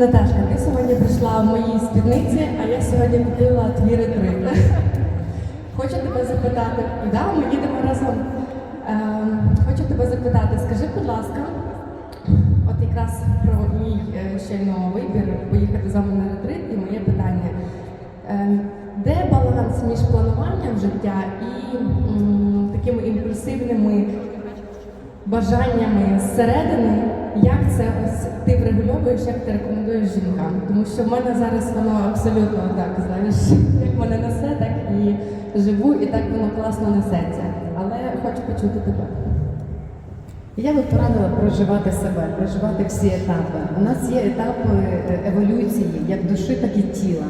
Наташка, ти сьогодні прийшла в моїй спідниці, а я сьогодні купила твій ретрит. Хочу тебе запитати, да, ми їдемо разом. Ем, хочу тебе запитати, скажи, будь ласка, от якраз про мій е, щойно вибір поїхати з вами на ретрит і моє питання. Ем, де баланс між плануванням життя і м, такими імпульсивними бажаннями зсередини, як це ось ти врегульовуєш, як ти рекомендуєш жінкам? Тому що в мене зараз воно абсолютно так, знаєш, як мене несе, так і живу, і так воно класно несеться. Але хочу почути тебе. Я би порадила проживати себе, проживати всі етапи. У нас є етапи е, еволюції як душі, так і тіла.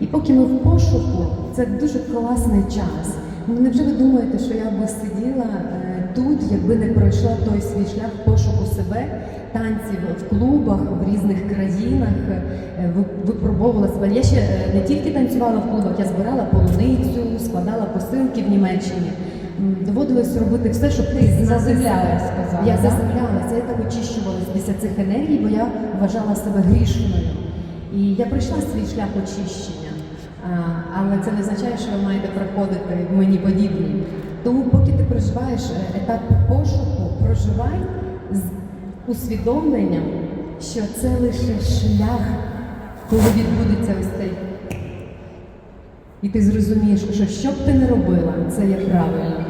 І поки ми в пошуку, це дуже класний час. Ну, невже ви думаєте, що я би сиділа е, тут, якби не пройшла той свій шлях пошуку себе, танців в клубах в різних країнах, е, випробовувала себе. Я ще е, не тільки танцювала в клубах, я збирала полуницю, складала посилки в Німеччині. Доводилось робити все, щоб ти Заземлялась, Я заземлялася, я так очищувалась після цих енергій, бо я вважала себе грішною. І я пройшла свій шлях очищення. Але це не означає, що ви маєте проходити мені подібні. Тому, поки ти проживаєш е, етап пошуку, проживай з усвідомленням, що це лише шлях, коли відбудеться ось цей. І ти зрозумієш, що що б ти не робила, це є правильно.